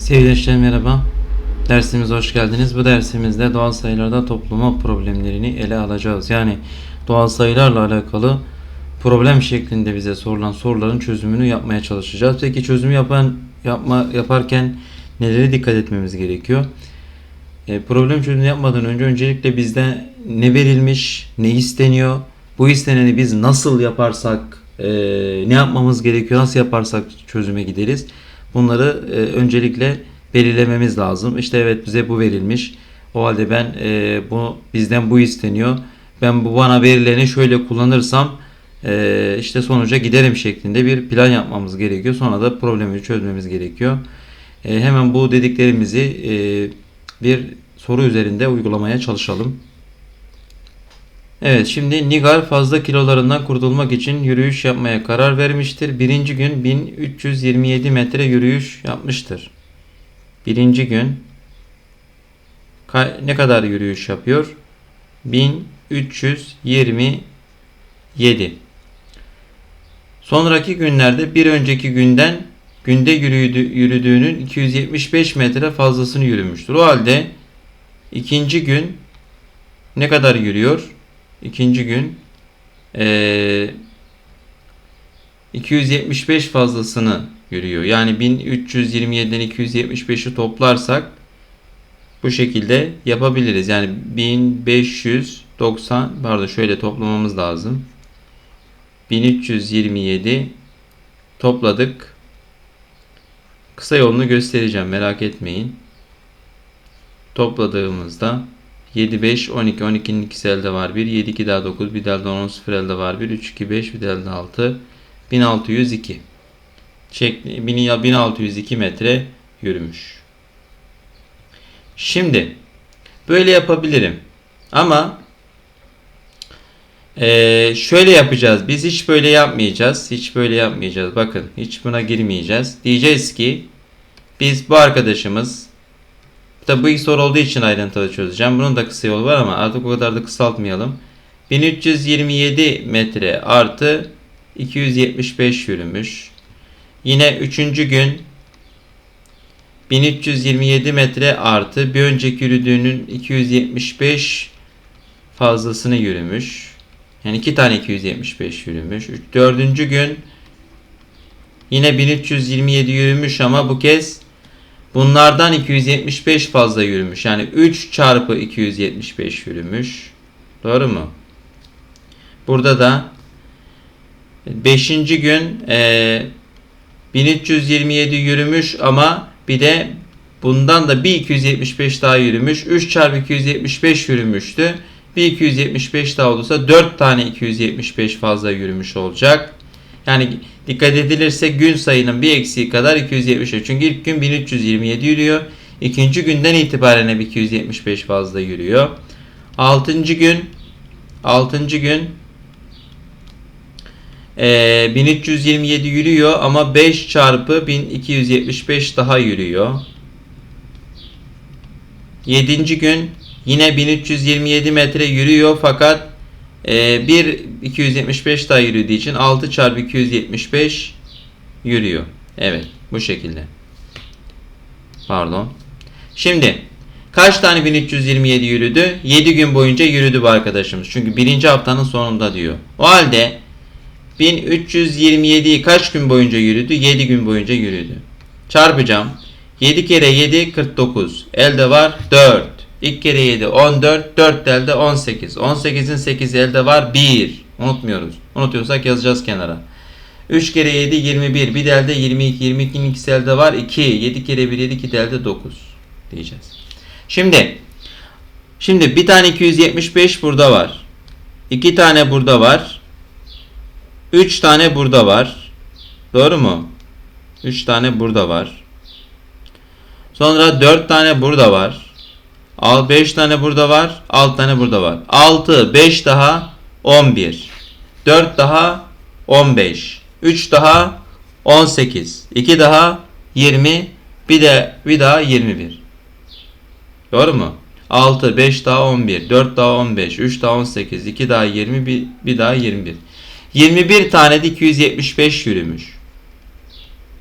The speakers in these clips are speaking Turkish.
Sevgili gençler merhaba. Dersimize hoş geldiniz. Bu dersimizde doğal sayılarda toplama problemlerini ele alacağız. Yani doğal sayılarla alakalı problem şeklinde bize sorulan soruların çözümünü yapmaya çalışacağız. Peki çözümü yapan yapma yaparken nelere dikkat etmemiz gerekiyor? E, problem çözümü yapmadan önce öncelikle bizde ne verilmiş, ne isteniyor, bu isteneni biz nasıl yaparsak, e, ne yapmamız gerekiyor, nasıl yaparsak çözüme gideriz. Bunları e, öncelikle belirlememiz lazım. İşte evet bize bu verilmiş. O halde ben e, bu bizden bu isteniyor. Ben bu bana verileni şöyle kullanırsam e, işte sonuca giderim şeklinde bir plan yapmamız gerekiyor. Sonra da problemi çözmemiz gerekiyor. E, hemen bu dediklerimizi e, bir soru üzerinde uygulamaya çalışalım. Evet şimdi Nigar fazla kilolarından kurtulmak için yürüyüş yapmaya karar vermiştir. Birinci gün 1327 metre yürüyüş yapmıştır. Birinci gün ne kadar yürüyüş yapıyor? 1327. Sonraki günlerde bir önceki günden günde yürüdü, yürüdüğünün 275 metre fazlasını yürümüştür. O halde ikinci gün ne kadar yürüyor? İkinci gün eee 275 fazlasını yürüyor. Yani 1327'den 275'i toplarsak bu şekilde yapabiliriz. Yani 1590 pardon şöyle toplamamız lazım. 1327 topladık. Kısa yolunu göstereceğim merak etmeyin. Topladığımızda 7, 5, 12. 12'nin ikisi elde var 1. 7, 2 daha 9. Bir elde 10, 0 elde var 1. 3, 2, 5. Bir elde 6. 1602. Şekli, 1602 metre yürümüş. Şimdi böyle yapabilirim. Ama eee, şöyle yapacağız. Biz hiç böyle yapmayacağız. Hiç böyle yapmayacağız. Bakın hiç buna girmeyeceğiz. Diyeceğiz ki biz bu arkadaşımız Tabi bu ilk soru olduğu için ayrıntılı çözeceğim. Bunun da kısa yolu var ama artık o kadar da kısaltmayalım. 1327 metre artı 275 yürümüş. Yine üçüncü gün 1327 metre artı bir önceki yürüdüğünün 275 fazlasını yürümüş. Yani iki tane 275 yürümüş. Dördüncü gün yine 1327 yürümüş ama bu kez Bunlardan 275 fazla yürümüş. Yani 3 çarpı 275 yürümüş. Doğru mu? Burada da 5. gün e, 1327 yürümüş ama bir de bundan da bir 275 daha yürümüş. 3 çarpı 275 yürümüştü. Bir 275 daha olursa 4 tane 275 fazla yürümüş olacak. Yani dikkat edilirse gün sayının bir eksiği kadar 270. Çünkü ilk gün 1327 yürüyor. İkinci günden itibaren hep 275 fazla yürüyor. Altıncı gün altıncı gün eee 1327 yürüyor ama 5 çarpı 1275 daha yürüyor. Yedinci gün yine 1327 metre yürüyor fakat ee, 1 275 daha yürüdüğü için 6 çarpı 275 yürüyor. Evet bu şekilde. Pardon. Şimdi kaç tane 1327 yürüdü? 7 gün boyunca yürüdü bu arkadaşımız. Çünkü birinci haftanın sonunda diyor. O halde 1327'yi kaç gün boyunca yürüdü? 7 gün boyunca yürüdü. Çarpacağım. 7 kere 7 49. Elde var 4. 2 kere 7 14. 4 de elde 18. 18'in 8 elde var 1. Unutmuyoruz. Unutuyorsak yazacağız kenara. 3 kere 7 21. Bir de elde 22. 22'nin ikisi elde var 2. 7 kere 1 7 2 de elde 9 diyeceğiz. Şimdi şimdi bir tane 275 burada var. 2 tane burada var. 3 tane burada var. Doğru mu? 3 tane burada var. Sonra 4 tane burada var. Al 5 tane burada var. 6 tane burada var. 6, 5 daha 11. 4 daha 15. 3 daha 18. 2 daha 20. Bir de bir daha 21. Doğru mu? 6, 5 daha 11. 4 daha 15. 3 daha 18. 2 daha 20. Bir, bir daha 21. 21 tane de 275 yürümüş.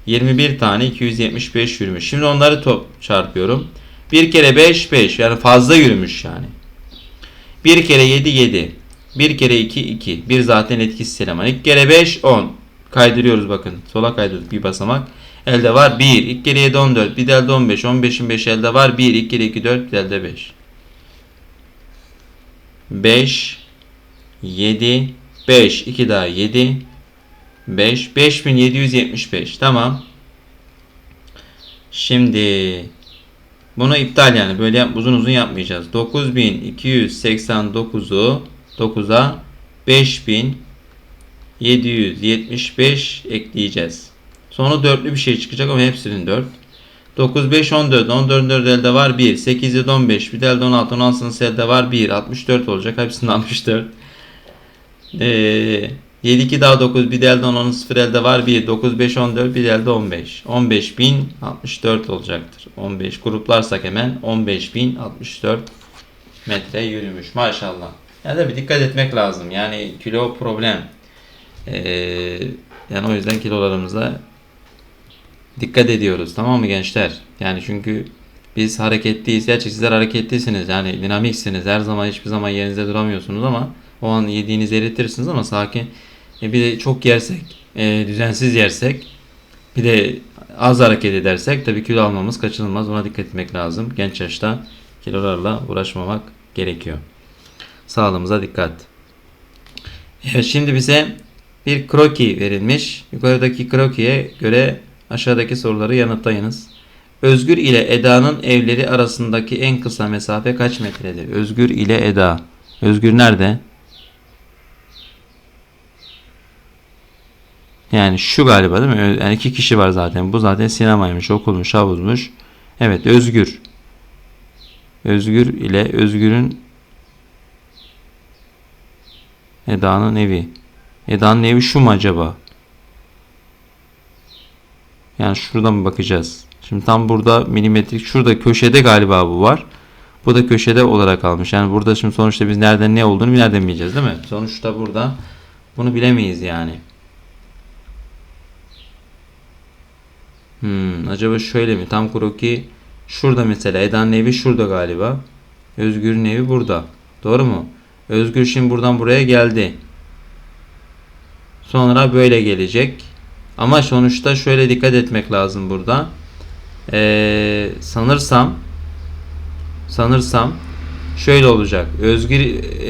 21 tane 275 yürümüş. Şimdi onları top çarpıyorum. 1 kere 5 5 yani fazla yürümüş yani. 1 kere 7 7. 1 kere 2 2. 1 zaten etkisiz eleman. 2 kere 5 10. Kaydırıyoruz bakın. Sola kaydırdık bir basamak. Elde var 1. 2 kere 7 14. Bir de elde 15. 15'in 5 elde var 1. 2 kere 2 4. Bir de elde 5. 5 7 5 2 daha 7 5 5775 tamam. Şimdi bunu iptal yani böyle uzun uzun yapmayacağız. 9289'u 9'a 5775 ekleyeceğiz. Sonra dörtlü bir şey çıkacak ama hepsinin 4. 9 5 14 14 4 elde var 1 8 7 15 bir de elde 16 16 elde var 1 64 olacak hepsinde 64. Ee, 7 2 daha 9 bir de elde 10 10 0 elde var 1 9 5 14 bir de elde 15 15064 olacaktır. 15 gruplarsak hemen 15064 metre yürümüş maşallah. Yani tabii dikkat etmek lazım. Yani kilo problem. Ee, yani o yüzden kilolarımıza dikkat ediyoruz. Tamam mı gençler? Yani çünkü biz hareketliyiz. Gerçi sizler hareketlisiniz. Yani dinamiksiniz. Her zaman hiçbir zaman yerinizde duramıyorsunuz ama o an yediğinizi eritirsiniz ama sakin. E bir de çok yersek, e, düzensiz yersek, bir de az hareket edersek tabii kilo almamız kaçınılmaz. Ona dikkat etmek lazım. Genç yaşta kilolarla uğraşmamak gerekiyor. Sağlığımıza dikkat. Evet şimdi bize bir kroki verilmiş. Yukarıdaki krokiye göre aşağıdaki soruları yanıtlayınız. Özgür ile Eda'nın evleri arasındaki en kısa mesafe kaç metredir? Özgür ile Eda. Özgür nerede? Yani şu galiba değil mi? Yani iki kişi var zaten. Bu zaten sinemaymış, okulmuş, havuzmuş. Evet Özgür. Özgür ile Özgür'ün Eda'nın evi. Eda'nın evi şu mu acaba? Yani şuradan mı bakacağız? Şimdi tam burada milimetrik şurada köşede galiba bu var. Bu da köşede olarak almış. Yani burada şimdi sonuçta biz nereden ne olduğunu nereden değil mi? Sonuçta burada bunu bilemeyiz yani. Hmm, acaba şöyle mi? Tam kroki şurada mesela. Eda'nın evi şurada galiba. Özgür'ün evi burada. Doğru mu? Özgür şimdi buradan buraya geldi. Sonra böyle gelecek. Ama sonuçta şöyle dikkat etmek lazım burada. Ee, sanırsam sanırsam şöyle olacak. Özgür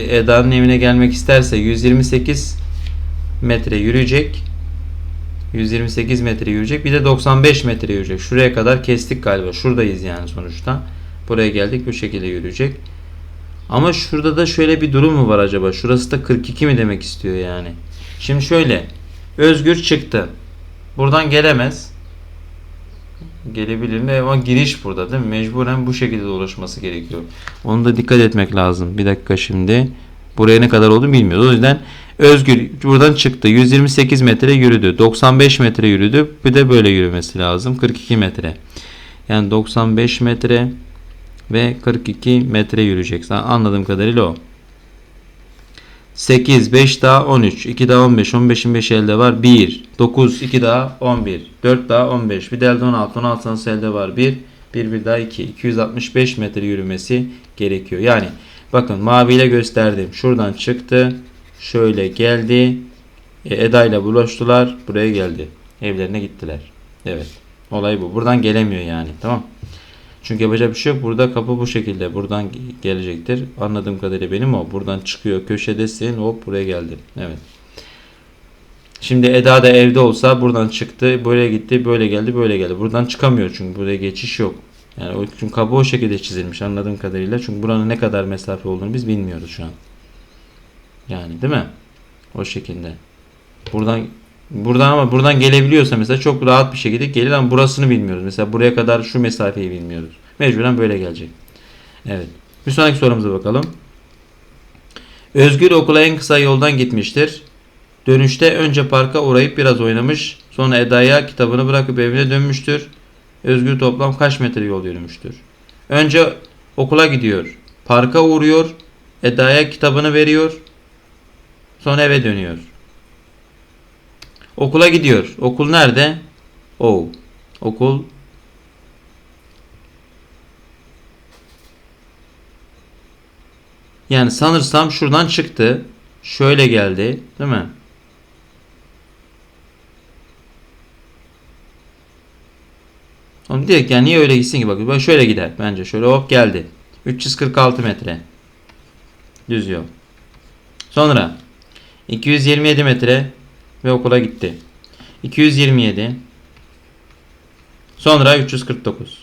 Eda'nın evine gelmek isterse 128 metre yürüyecek. 128 metre yürüyecek. Bir de 95 metre yürüyecek. Şuraya kadar kestik galiba. Şuradayız yani sonuçta. Buraya geldik bu şekilde yürüyecek. Ama şurada da şöyle bir durum mu var acaba? Şurası da 42 mi demek istiyor yani? Şimdi şöyle. Özgür çıktı. Buradan gelemez. Gelebilir mi? Ama giriş burada değil mi? Mecburen bu şekilde dolaşması gerekiyor. Onu da dikkat etmek lazım. Bir dakika şimdi. Buraya ne kadar olduğunu bilmiyoruz. O yüzden Özgür buradan çıktı. 128 metre yürüdü. 95 metre yürüdü. Bir de böyle yürümesi lazım. 42 metre. Yani 95 metre ve 42 metre yürüyecek. Anladığım kadarıyla o. 8, 5 daha 13, 2 daha 15, 15'in 5 elde var 1, 9, 2 daha 11, 4 daha 15, bir de elde 16, 16 nasıl elde var 1, 1, 1 daha 2, 265 metre yürümesi gerekiyor. Yani bakın maviyle gösterdim. Şuradan çıktı, şöyle geldi, e, Eda ile buluştular, buraya geldi. Evlerine gittiler. Evet, olay bu. Buradan gelemiyor yani, tamam çünkü yapacak bir şey yok. Burada kapı bu şekilde. Buradan gelecektir. Anladığım kadarıyla benim o. Buradan çıkıyor. Köşedesin. Hop buraya geldi. Evet. Şimdi Eda da evde olsa buradan çıktı. Böyle gitti. Böyle geldi. Böyle geldi. Buradan çıkamıyor çünkü. Buraya geçiş yok. Yani çünkü kapı o şekilde çizilmiş anladığım kadarıyla. Çünkü buranın ne kadar mesafe olduğunu biz bilmiyoruz şu an. Yani değil mi? O şekilde. Buradan Buradan ama buradan gelebiliyorsa mesela çok rahat bir şekilde gelir ama burasını bilmiyoruz. Mesela buraya kadar şu mesafeyi bilmiyoruz. Mecburen böyle gelecek. Evet. Bir sonraki sorumuza bakalım. Özgür okula en kısa yoldan gitmiştir. Dönüşte önce parka uğrayıp biraz oynamış. Sonra Eda'ya kitabını bırakıp evine dönmüştür. Özgür toplam kaç metre yol yürümüştür? Önce okula gidiyor. Parka uğruyor. Eda'ya kitabını veriyor. Sonra eve dönüyor. Okula gidiyor. Okul nerede? O. Okul Yani sanırsam şuradan çıktı. Şöyle geldi. Değil mi? Oğlum direkt yani niye öyle gitsin ki bak. Bak şöyle gider bence. Şöyle hop geldi. 346 metre. Düz yol. Sonra 227 metre ve okula gitti. 227 Sonra 349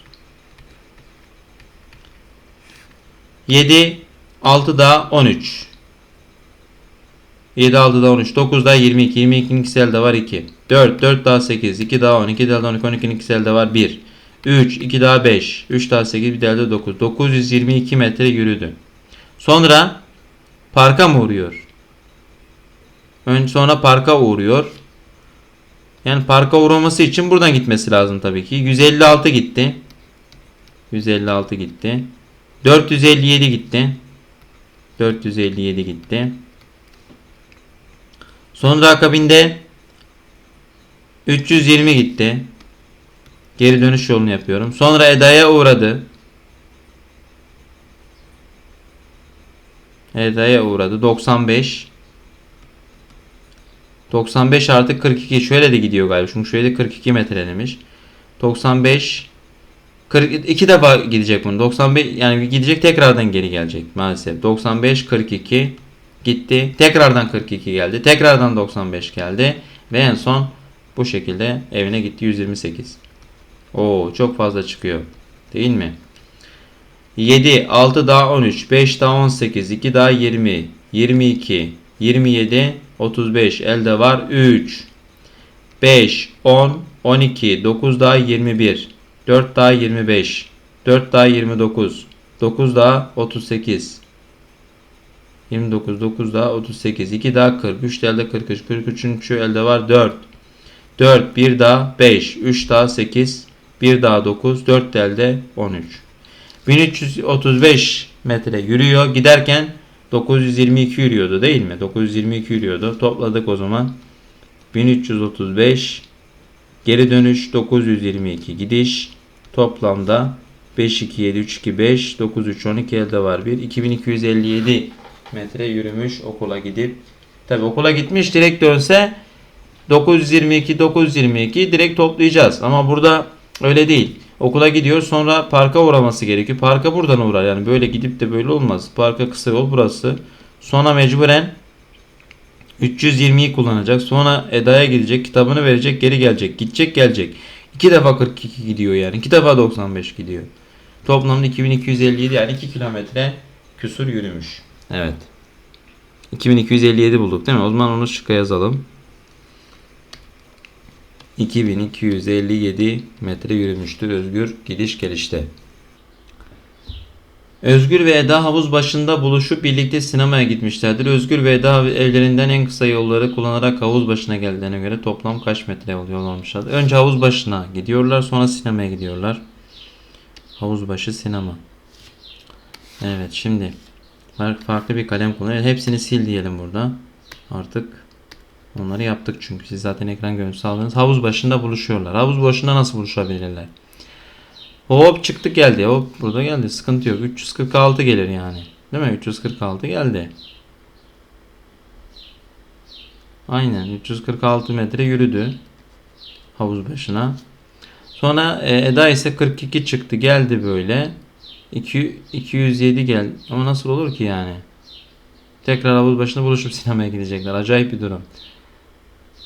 7 6 daha 13 7 6 daha 13 9 daha 22 22'nin ikisi elde var 2 4 4 daha 8 2 daha 10 2 daha 12 12'nin ikisi elde var 1 3 2 daha 5 3 daha 8 bir elde 9 922 metre yürüdü. Sonra parka mı uğruyor? Önce sonra parka uğruyor. Yani parka uğraması için buradan gitmesi lazım tabii ki. 156 gitti. 156 gitti. 457 gitti. 457 gitti. Sonra akabinde 320 gitti. Geri dönüş yolunu yapıyorum. Sonra Eda'ya uğradı. Eda'ya uğradı. 95. 95 artı 42 şöyle de gidiyor galiba. Çünkü şöyle de 42 metre demiş. 95 42 defa gidecek bunu. 95 yani gidecek tekrardan geri gelecek maalesef. 95 42 gitti. Tekrardan 42 geldi. Tekrardan 95 geldi ve en son bu şekilde evine gitti 128. Oo çok fazla çıkıyor. Değil mi? 7 6 daha 13 5 daha 18 2 daha 20 22 27 35 elde var 3 5 10 12 9 daha 21 4 daha 25 4 daha 29 9 daha 38 29 9 daha 38 2 daha 40 3 de elde 43 43. elde var 4 4 1 daha 5 3 daha 8 1 daha 9 4 de elde 13 1335 metre yürüyor. Giderken 922 yürüyordu değil mi? 922 yürüyordu. Topladık o zaman. 1335 geri dönüş 922 gidiş toplamda 5 2 7 3 2 5 9 3 12 elde var 1 2257 metre yürümüş okula gidip tabi okula gitmiş direkt dönse 922 922 direkt toplayacağız ama burada öyle değil. Okula gidiyor sonra parka uğraması gerekiyor. Parka buradan uğrar yani böyle gidip de böyle olmaz. Parka kısa yol burası. Sonra mecburen 320'yi kullanacak. Sonra Eda'ya gidecek. Kitabını verecek. Geri gelecek. Gidecek gelecek. İki defa 42 gidiyor yani. İki defa 95 gidiyor. Toplamda 2257 yani 2 kilometre küsur yürümüş. Evet. 2257 bulduk değil mi? O zaman onu şıkka yazalım. 2257 metre yürümüştür Özgür gidiş gelişte. Özgür ve Eda havuz başında buluşup birlikte sinemaya gitmişlerdir. Özgür ve Eda evlerinden en kısa yolları kullanarak havuz başına geldiğine göre toplam kaç metre yol almışlardır? Önce havuz başına gidiyorlar sonra sinemaya gidiyorlar. Havuz başı sinema. Evet şimdi farklı bir kalem kullanıyor. Hepsini sil diyelim burada. Artık Onları yaptık çünkü siz zaten ekran görüntüsü aldınız. Havuz başında buluşuyorlar. Havuz başında nasıl buluşabilirler? Hop çıktı geldi. Hop burada geldi. Sıkıntı yok. 346 gelir yani. Değil mi? 346 geldi. Aynen 346 metre yürüdü. Havuz başına. Sonra e, Eda ise 42 çıktı. Geldi böyle. 2, 207 geldi. Ama nasıl olur ki yani? Tekrar havuz başında buluşup sinemaya gidecekler. Acayip bir durum.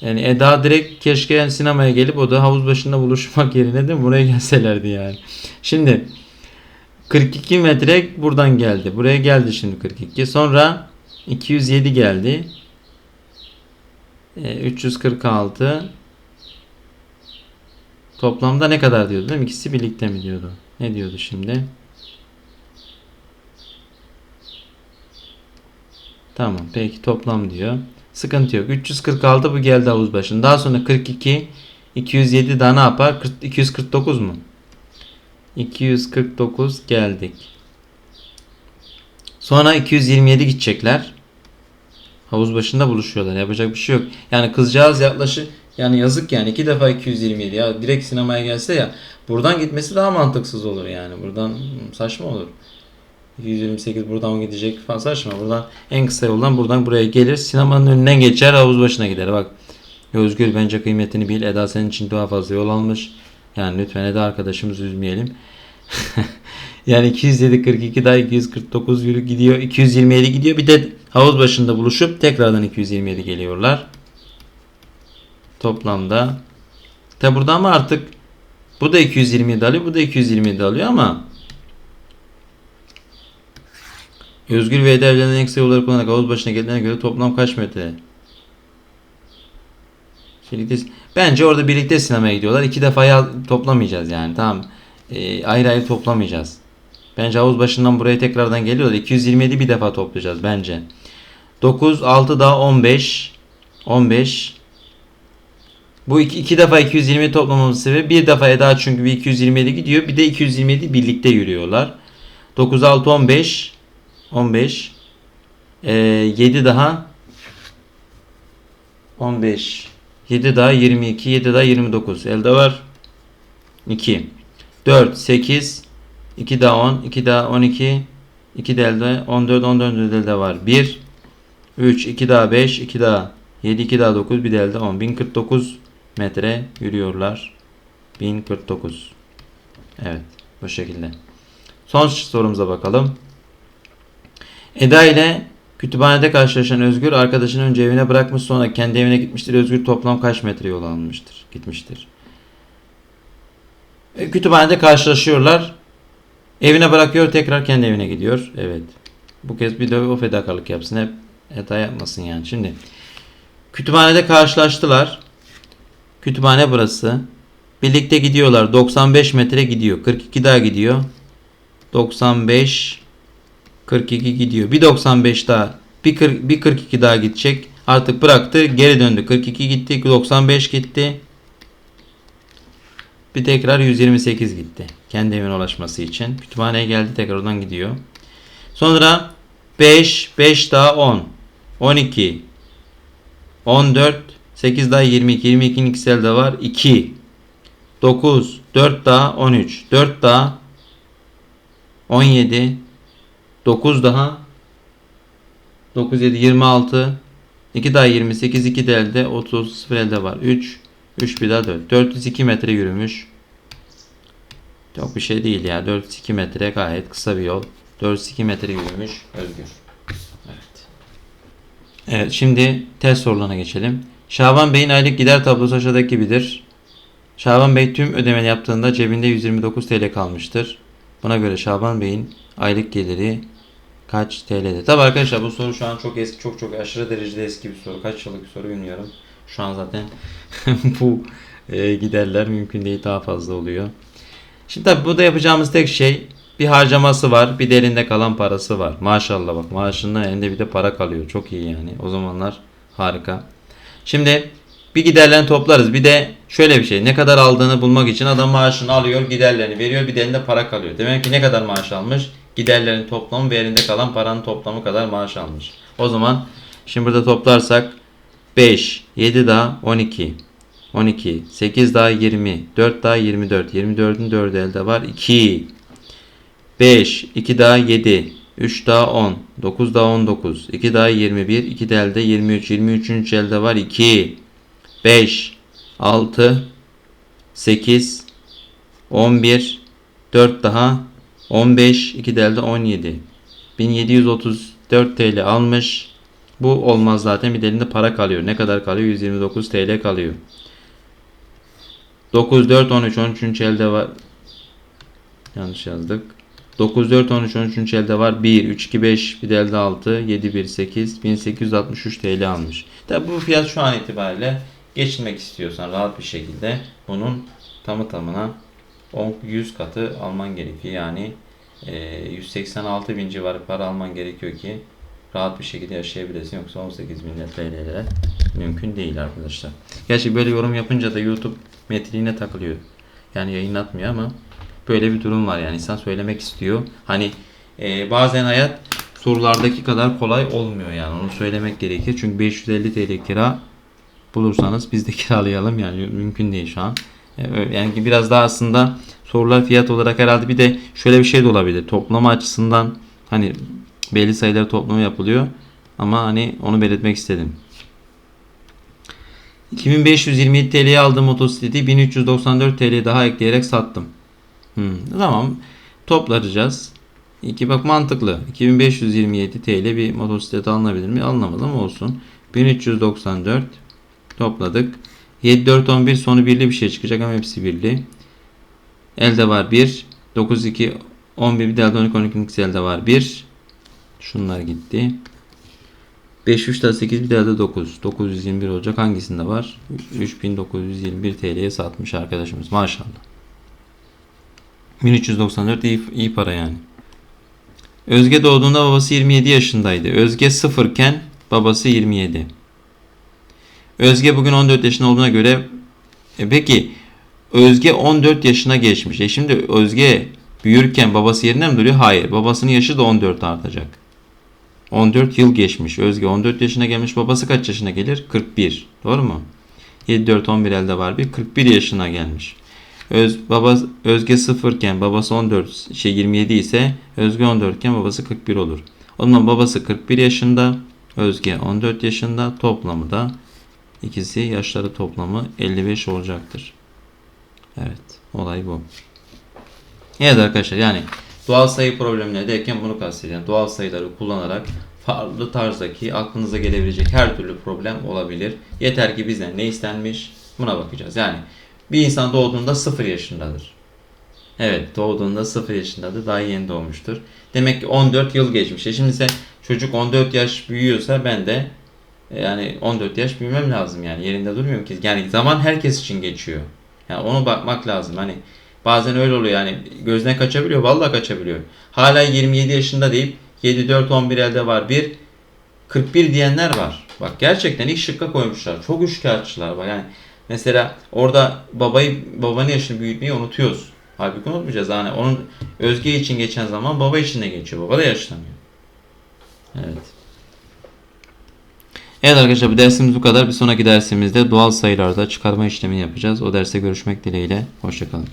Yani Eda direkt keşke sinemaya gelip o da havuz başında buluşmak yerine de buraya gelselerdi yani. Şimdi 42 metre buradan geldi. Buraya geldi şimdi 42. Sonra 207 geldi. E, 346 Toplamda ne kadar diyordu değil mi? İkisi birlikte mi diyordu? Ne diyordu şimdi? Tamam peki toplam diyor. Sıkıntı yok. 346 bu geldi havuz başında. Daha sonra 42 207 daha ne yapar? 249 mu? 249 geldik. Sonra 227 gidecekler. Havuz başında buluşuyorlar. Yapacak bir şey yok. Yani kızcağız yaklaşık Yani yazık yani iki defa 227 ya direkt sinemaya gelse ya buradan gitmesi daha mantıksız olur yani. Buradan saçma olur. 228 buradan gidecek falan saçma. Buradan en kısa yoldan buradan buraya gelir. Sinemanın önünden geçer havuz başına gider. Bak Özgür bence kıymetini bil. Eda senin için daha fazla yol almış. Yani lütfen Eda arkadaşımızı üzmeyelim. yani 207 42 daha 249 yürü gidiyor. 227 gidiyor. Bir de havuz başında buluşup tekrardan 227 geliyorlar. Toplamda. Tabi burada ama artık bu da 227 alıyor. Bu da 227 alıyor ama Özgür ve Eda evlenen en kısa yolları kullanarak havuz başına geldiğine göre toplam kaç metre? Birlikte, bence orada birlikte sinemaya gidiyorlar. İki defaya toplamayacağız yani. Tamam. Ee, ayrı ayrı toplamayacağız. Bence havuz başından buraya tekrardan geliyorlar. 227 bir defa toplayacağız bence. 9, 6 daha 15. 15. Bu iki, iki defa 220 toplamamız sebebi bir defa Eda çünkü bir 227 gidiyor. Bir de 227 birlikte yürüyorlar. 9, 6, 15. 15. Ee, 7 daha 15. 7 daha 22. 7 daha 29. Elde var 2. 4, 8. 2 daha 10. 2 daha 12. 2 de elde 14. 14 elde var 1. 3. 2 daha 5. 2 daha 7. 2 daha 9. Bir de elde 10. 1049 metre yürüyorlar. 1049. Evet. Bu şekilde. Son sorumuza bakalım. Eda ile kütüphanede karşılaşan Özgür arkadaşını önce evine bırakmış sonra kendi evine gitmiştir. Özgür toplam kaç metre yol almıştır? Gitmiştir. E, kütüphanede karşılaşıyorlar. Evine bırakıyor tekrar kendi evine gidiyor. Evet. Bu kez bir de o fedakarlık yapsın. Hep hata yapmasın yani. Şimdi kütüphanede karşılaştılar. Kütüphane burası. Birlikte gidiyorlar. 95 metre gidiyor. 42 daha gidiyor. 95 42 gidiyor. Bir 95 daha. Bir, 40, bir 42 daha gidecek. Artık bıraktı. Geri döndü. 42 gitti. 95 gitti. Bir tekrar 128 gitti. Kendi evine ulaşması için. Kütüphaneye geldi. Tekrar oradan gidiyor. Sonra 5, 5 daha 10. 12. 14. 8 daha 22. 22'nin ikisi elde var. 2. 9. 4 daha 13. 4 daha 17. 9 daha. 9 7 26 2 daha 28 2 de elde 30 0 elde var. 3 3 bir daha 4 402 metre yürümüş. Çok bir şey değil ya. 402 metre gayet kısa bir yol. 402 metre yürümüş Özgür. Evet. Evet şimdi test sorularına geçelim. Şaban Bey'in aylık gider tablosu aşağıdaki gibidir. Şaban Bey tüm ödemeni yaptığında cebinde 129 TL kalmıştır. Buna göre Şaban Bey'in aylık geliri kaç TL'de? Tabi arkadaşlar bu soru şu an çok eski, çok çok aşırı derecede eski bir soru. Kaç yıllık bir soru bilmiyorum. Şu an zaten bu e, giderler mümkün değil daha fazla oluyor. Şimdi tabi burada yapacağımız tek şey bir harcaması var, bir de elinde kalan parası var. Maşallah bak maaşından elinde bir de para kalıyor. Çok iyi yani. O zamanlar harika. Şimdi bir giderlerini toplarız. Bir de şöyle bir şey. Ne kadar aldığını bulmak için adam maaşını alıyor, giderlerini veriyor. Bir de elinde para kalıyor. Demek ki ne kadar maaş almış? Giderlerin toplamı ve elinde kalan paranın toplamı kadar maaş almış. O zaman şimdi burada toplarsak 5, 7 daha 12. 12, 8 daha 20, 4 daha 24. 24'ün 4'ü elde var. 2, 5, 2 daha 7, 3 daha 10, 9 daha 19, 2 daha 21, 2 de elde 23, 23. elde var 2, 5, 6, 8, 11, 4 daha 15, 2 de elde 17. 1734 TL almış. Bu olmaz zaten bir de para kalıyor. Ne kadar kalıyor? 129 TL kalıyor. 9, 4, 13, 13. elde var. Yanlış yazdık. 9, 4, 13, 13. elde var. 1, 3, 2, 5, bir de elde 6, 7, 1, 8, 1863 TL almış. Tabi bu fiyat şu an itibariyle geçinmek istiyorsan rahat bir şekilde bunun tamı tamına 10 100 katı alman gerekiyor. Yani e, 186 bin civarı para alman gerekiyor ki rahat bir şekilde yaşayabilirsin. Yoksa 18 bin TL'lere mümkün değil arkadaşlar. Gerçi böyle yorum yapınca da YouTube metriğine takılıyor. Yani yayınlatmıyor ama böyle bir durum var yani insan söylemek istiyor. Hani e, bazen hayat sorulardaki kadar kolay olmuyor yani onu söylemek gerekir. Çünkü 550 TL kira bulursanız biz de kiralayalım yani mümkün değil şu an. E, Yani biraz daha aslında sorular fiyat olarak herhalde bir de şöyle bir şey de olabilir. Toplama açısından hani belli sayılar toplamı yapılıyor ama hani onu belirtmek istedim. 2527 TL'ye aldığım motosikleti 1394 TL daha ekleyerek sattım. Hmm, tamam. Toplayacağız. İki bak mantıklı. 2527 TL bir motosiklet alınabilir mi? Alınamadı ama olsun. 1394 topladık. 7411 sonu birli bir şey çıkacak ama hepsi birli. Elde var 1. 92 11 bir de elde 12 12 elde var 1. Şunlar gitti. 5 3 daha 8 bir de elde 9. 921 olacak. Hangisinde var? 3921 TL'ye satmış arkadaşımız. Maşallah. 1394 iyi, iyi para yani. Özge doğduğunda babası 27 yaşındaydı. Özge sıfırken babası 27. Özge bugün 14 yaşında olduğuna göre e peki Özge 14 yaşına geçmiş. E şimdi Özge büyürken babası yerine mi duruyor? Hayır. Babasının yaşı da 14 artacak. 14 yıl geçmiş. Özge 14 yaşına gelmiş. Babası kaç yaşına gelir? 41. Doğru mu? 7 4 11 elde var bir. 41 yaşına gelmiş. Öz, baba, Özge 0 iken babası 14 şey 27 ise Özge 14 iken babası 41 olur. O zaman babası 41 yaşında, Özge 14 yaşında toplamı da ikisi yaşları toplamı 55 olacaktır. Evet, olay bu. Evet arkadaşlar yani doğal sayı problemine derken bunu kastediyorum. Doğal sayıları kullanarak farklı tarzdaki aklınıza gelebilecek her türlü problem olabilir. Yeter ki bizden ne istenmiş buna bakacağız. Yani bir insan doğduğunda 0 yaşındadır. Evet doğduğunda 0 yaşındadır. Daha yeni doğmuştur. Demek ki 14 yıl geçmiş. E şimdi sen çocuk 14 yaş büyüyorsa ben de yani 14 yaş büyümem lazım yani. Yerinde durmuyorum ki. Yani zaman herkes için geçiyor. Yani onu bakmak lazım. Hani bazen öyle oluyor yani gözden kaçabiliyor. Vallahi kaçabiliyor. Hala 27 yaşında deyip 7 4 11 elde var. 1 41 diyenler var. Bak gerçekten ilk şıkka koymuşlar. Çok üçkağıtçılar var. Yani mesela orada babayı babanın yaşını büyütmeyi unutuyoruz. Halbuki unutmayacağız. Yani onun Özge için geçen zaman baba için de geçiyor. Baba da yaşlanıyor. Evet. Evet arkadaşlar bu dersimiz bu kadar. Bir sonraki dersimizde doğal sayılarda çıkarma işlemini yapacağız. O derste görüşmek dileğiyle. Hoşçakalın.